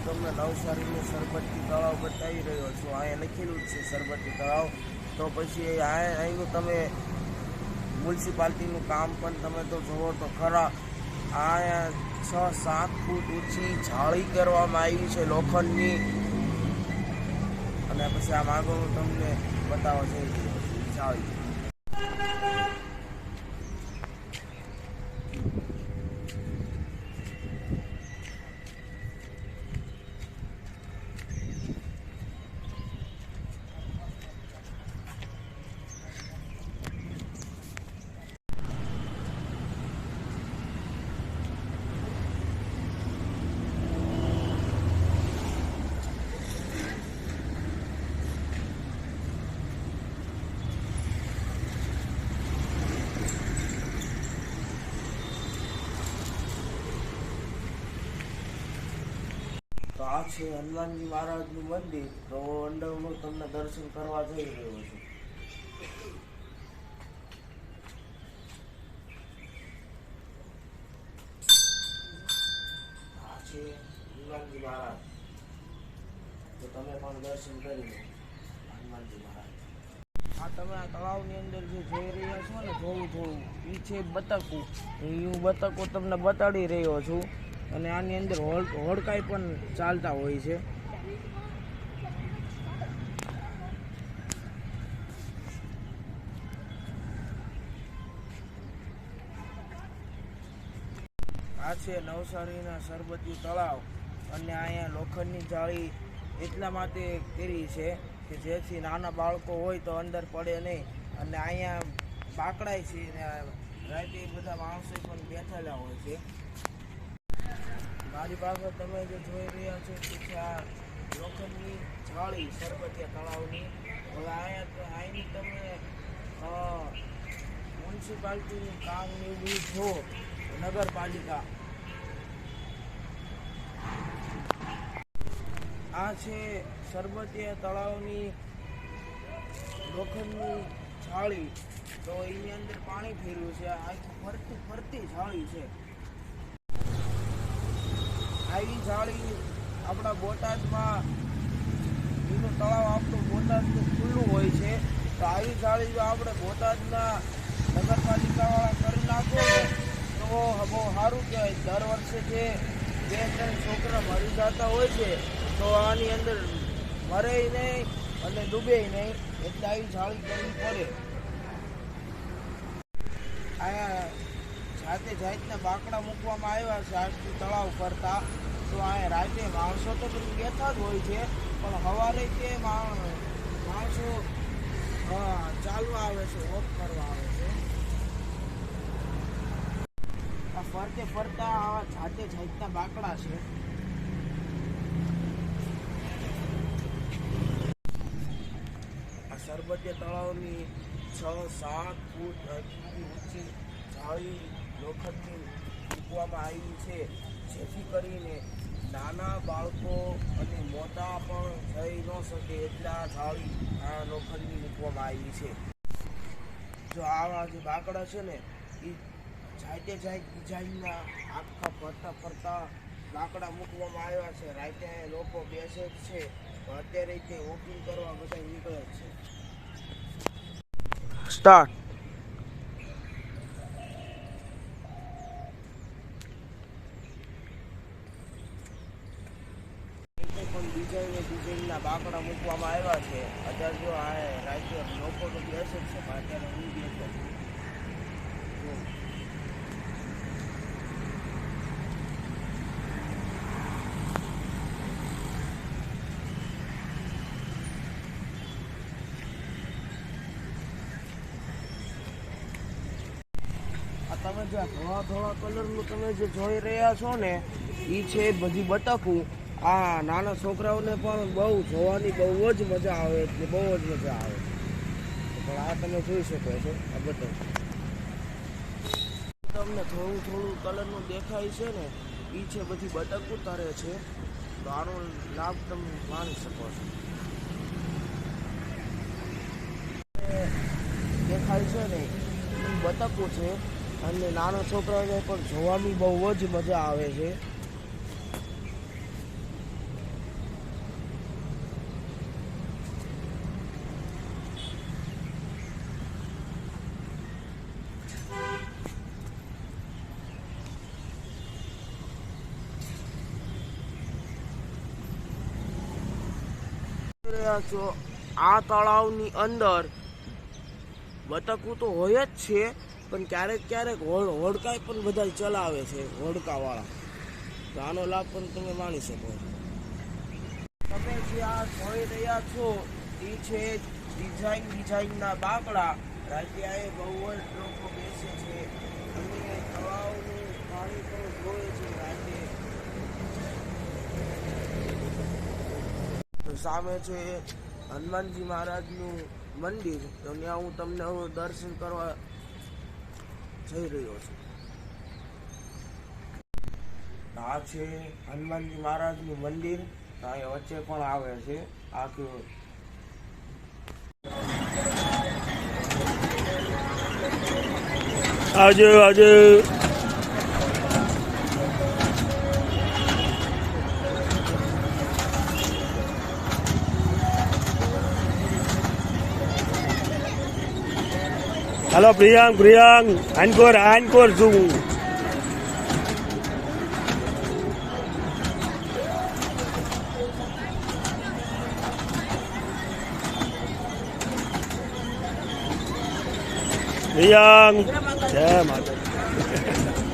હું તમને નવસારીનું સરબતી તળાવ બતાવી રહ્યો છું. અહીંયા લખેલું જ છે સરબતી તળાવ તો પછી આ અહીંનું તમે મ્યુનિસિપાલિટીનું કામ પણ તમે તો જુઓ તો ખરા. અહીંયા છ સાત ફૂટ ઊંચી જાળી કરવામાં આવી છે લોખંડની. અને પછી આમ માગો તમને રહ્યો છું. જાળી તો આ છે હનુમાનજી મહારાજનું મંદિર, તો અંદર હું તમને દર્શન કરવા જઈ રહ્યો છું. આ તમે પણ દર્શન કરી હનુમાનજી મહારાજ. આ તમે આ તળાવની અંદર જે રહ્યા છો ને, જોવું જોવું એ છે બતકું. હું બતકો તમને બતાડી રહ્યો છું. અને આની અંદર હોડકાઈ પણ ચાલતા હોય છે. આ છે નવસારીના સરબતી તળાવ અને અહીંયા લોખંડની જાળી એટલા માટે કરી છે કે જેથી નાના બાળકો હોય તો અંદર પડે નહીં. અને અહીંયા બાકડાય છે રાતે બધા માણસો પણ બેઠેલા હોય છે. મારી પાસે તમે જે જોઈ રહ્યા છો કે આ લોખંડની જાળી સરબતિયા તળાવની. હવે અહીંયા અહીંની તમે મ્યુનિસિપાલિટીનું કામ એવું જો નગરપાલિકા. આ છે સરબતિયા તળાવની લોખંડની જાળી. તો એની અંદર પાણી ફેર્યું છે. આખી ફરતી ફરતી જાળી છે. આવી જાળી, આપણા બોટાદમાં એનું તળાવ આપણું બોટાદનું ખુલ્લું હોય છે. તો આવી જાળી જો આપણે બોટાદના નગરપાલિકાવાળા કરી નાખો તો બહુ સારું કહેવાય. દર વર્ષે જે બે ત્રણ છોકરા મરી જતા હોય છે, તો આની અંદર મરે નહીં અને ડૂબે નહીં. એટલે આવી જાળી કરવી પડે. અહીંયા જાતે જાતના બાકડા મૂકવામાં આવ્યા છે. આજથી તળાવ કરતા તો અહીંયા રાતે માણસો તો બધું બેઠા જ હોય છે. પણ સવારે તે માણસો ચાલવા આવે છે વોક કરવા આવે છે. આ ફરતે ફરતા આવા જાતે જાતના બાકડા છે. આ સરબતીય તળાવની છ, સાત ફૂટ ઊંચી જાળી લોખંડની મૂકવામાં આવી છે. જેથી કરીને નાના બાળકો અને મોટા પણ થઈ ન શકે એટલા થાળી આ લોખંડની મૂકવામાં આવી છે. જો આવા જે બાકડા છે ને એ જાતે જાત ડિઝાઇનના આખા ફરતા ફરતા લાકડા મૂકવામાં આવ્યા છે. રાતે લોકો બેસે જ છે. અત્યારે તે વોકિંગ કરવા બધા નીકળે છે. સ્ટાર્ટ પણ ડિઝાઇનના બાકડા મૂકવામાં આવ્યા છે અત્યારે જો આ રાજ્ય લોકો તો બેસે છે, પણ અત્યારે હું બી. આ તમે જે ધોળા ધોળા કલરનું તમે જે જોઈ રહ્યા છો ને એ છે બધી બતકું આ નાના છોકરાઓને પણ બહુ જોવાની બહુ જ મજા આવે એટલે બહુ જ મજા આવે. પણ આ તમે જોઈ શકો છો, આ બધા. તમને થોડું થોડું કલરનું દેખાય છે ને એ છે બધી બટક ઉતારે છે. તો આનો લાભ તમે માણી શકો છો. દેખાય છે ને બતકો છે. અને નાના છોકરાઓને પણ જોવાની બહુ જ મજા આવે છે. અહીંયા છો આ તળાવની અંદર. બતકું તો હોય જ છે, પણ ક્યારેક ક્યારેક હોડ પણ બધા ચલાવે છે, હોડકાવાળા. તો આનો લાભ પણ તમે માણી શકો તમે જે આ જોઈ રહ્યા છો, એ છે ડિઝાઇન ડિઝાઇનના બાકડા. રાજ્યાએ બહુ જ લોકો બેસે છે. અને તળાવનું પાણી પણ જોવે છે રાતે તો સામે છે હનુમાનજી મહારાજનું મંદિર. તો ત્યાં હું તમને દર્શન કરવા જઈ રહ્યો છું. આ છે હનુમાનજી મહારાજનું મંદિર. અહીંયા વચ્ચે પણ આવે છે. આખું આજે આવજો હાલો પ્રિયાંક પ્રિયાંક આનકોર આનકોર છું પ્રિયાંક જય માતા